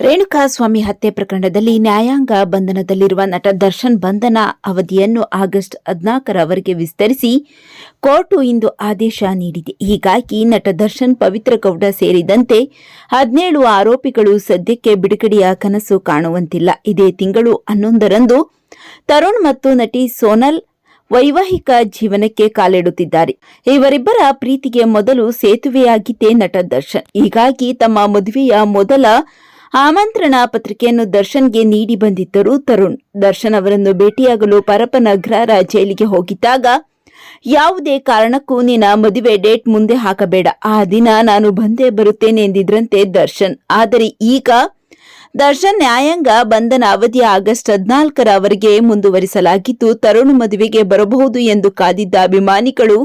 ರೇಣುಕಾಸ್ವಾಮಿ ಹತ್ಯೆ ಪ್ರಕರಣದಲ್ಲಿ ನ್ಯಾಯಾಂಗ ಬಂಧನದಲ್ಲಿರುವ ನಟ ದರ್ಶನ್ ಬಂಧನ ಅವಧಿಯನ್ನು ಆಗಸ್ಟ್ ಹದಿನಾಲ್ಕರವರೆಗೆ ವಿಸ್ತರಿಸಿ ಕೋರ್ಟು ಇಂದು ಆದೇಶ ನೀಡಿದೆ. ಹೀಗಾಗಿ ನಟ ದರ್ಶನ್ ಪವಿತ್ರ ಗೌಡ ಸೇರಿದಂತೆ ಹದಿನೇಳು ಆರೋಪಿಗಳು ಸದ್ಯಕ್ಕೆ ಬಿಡುಗಡೆಯ ಕನಸು ಕಾಣುವಂತಿಲ್ಲ. ಇದೇ ತಿಂಗಳು ಹನ್ನೊಂದರಂದು ತರುಣ್ ಮತ್ತು ನಟಿ ಸೋನಲ್ ವೈವಾಹಿಕ ಜೀವನಕ್ಕೆ ಕಾಲಿಡುತ್ತಿದ್ದಾರೆ. ಇವರಿಬ್ಬರ ಪ್ರೀತಿಗೆ ಮೊದಲು ಸೇತುವೆಯಾಗಿದ್ದೇ ನಟ ದರ್ಶನ್. ಹೀಗಾಗಿ ತಮ್ಮ ಮದುವೆಯ ಮೊದಲ ಆಮಂತ್ರಣ ಪತ್ರಿಕೆಯನ್ನು ದರ್ಶನ್ಗೆ ನೀಡಿ ಬಂದಿದ್ದರು ತರುಣ್. ದರ್ಶನ್ ಅವರನ್ನು ಭೇಟಿಯಾಗಲು ಪರಪನಗ್ರಹರ ಜೈಲಿಗೆ ಹೋಗಿದ್ದಾಗ, ಯಾವುದೇ ಕಾರಣಕ್ಕೂ ನಿನ್ನ ಮದುವೆ ಡೇಟ್ ಮುಂದೆ ಹಾಕಬೇಡ. ಆ ದಿನ ನಾನು ಬಂದೇ ಬರುತ್ತೇನೆ ಎಂದಿದ್ರಂತೆ ದರ್ಶನ್. ಆದರೆ ಈಗ ದರ್ಶನ್ ನ್ಯಾಯಾಂಗ ಬಂಧನ ಅವಧಿ ಆಗಸ್ಟ್ ಹದಿನಾಲ್ಕರವರೆಗೆ ಮುಂದುವರಿಸಲಾಗಿದ್ದು, ತರುಣ್ ಮದುವೆಗೆ ಬರಬಹುದು ಎಂದು ಕಾದಿದ್ದ ಅಭಿಮಾನಿಗಳು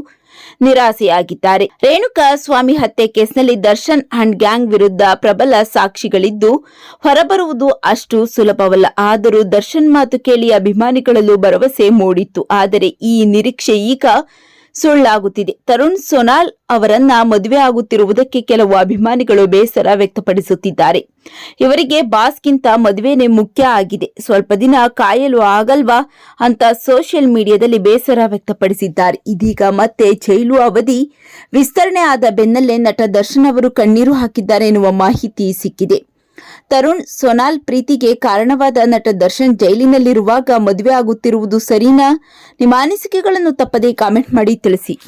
ನಿರಾಸೆಯಾಗಿದ್ದಾರೆ. ರೇಣುಕಾ ಸ್ವಾಮಿ ಹತ್ಯೆ ಕೇಸ್ನಲ್ಲಿ ದರ್ಶನ್ ಅಂಡ್ ಗ್ಯಾಂಗ್ ವಿರುದ್ಧ ಪ್ರಬಲ ಸಾಕ್ಷಿಗಳಿದ್ದು, ಹೊರಬರುವುದು ಅಷ್ಟು ಸುಲಭವಲ್ಲ. ಆದರೂ ದರ್ಶನ್ ಮಾತು ಕೇಳಿ ಅಭಿಮಾನಿಗಳಲ್ಲೂ ಭರವಸೆ ಮೂಡಿತ್ತು. ಆದರೆ ಈ ನಿರೀಕ್ಷೆ ಈಗ ಸುಳ್ಳಾಗುತ್ತಿದೆ. ತರುಣ್ ಸೋನಾಲ್ ಅವರನ್ನ ಮದುವೆ ಆಗುತ್ತಿರುವುದಕ್ಕೆ ಕೆಲವು ಅಭಿಮಾನಿಗಳು ಬೇಸರ ವ್ಯಕ್ತಪಡಿಸುತ್ತಿದ್ದಾರೆ. ಇವರಿಗೆ ಬಾಸ್ಗಿಂತ ಮದುವೆನೇ ಮುಖ್ಯ ಆಗಿದೆ. ಸ್ವಲ್ಪ ದಿನ ಕಾಯಲು ಆಗಲ್ವಾ ಅಂತ ಸೋಷಿಯಲ್ ಮೀಡಿಯಾದಲ್ಲಿ ಬೇಸರ ವ್ಯಕ್ತಪಡಿಸಿದ್ದಾರೆ. ಇದೀಗ ಮತ್ತೆ ಜೈಲು ಅವಧಿ. ವಿಸ್ತರಣೆ ಆದ ಬೆನ್ನಲ್ಲೇ ನಟ ದರ್ಶನ್ ಅವರು ಕಣ್ಣೀರು ಹಾಕಿದ್ದಾರೆ ಎನ್ನುವ ಮಾಹಿತಿ ಸಿಕ್ಕಿದೆ. ತರುಣ್ ಸೊನಾಲ್ ಪ್ರೀತಿಗೆ ಕಾರಣವಾದ ನಟ ದರ್ಶನ್ ಜೈಲಿನಲ್ಲಿರುವಾಗ ಮದುವೆ ಆಗುತ್ತಿರುವುದು ಸರಿನಾ? ನಿಮ್ಮ ಅನಿಸಿಕೆಗಳನ್ನು ತಪ್ಪದೇ ಕಾಮೆಂಟ್ ಮಾಡಿ ತಿಳಿಸಿ.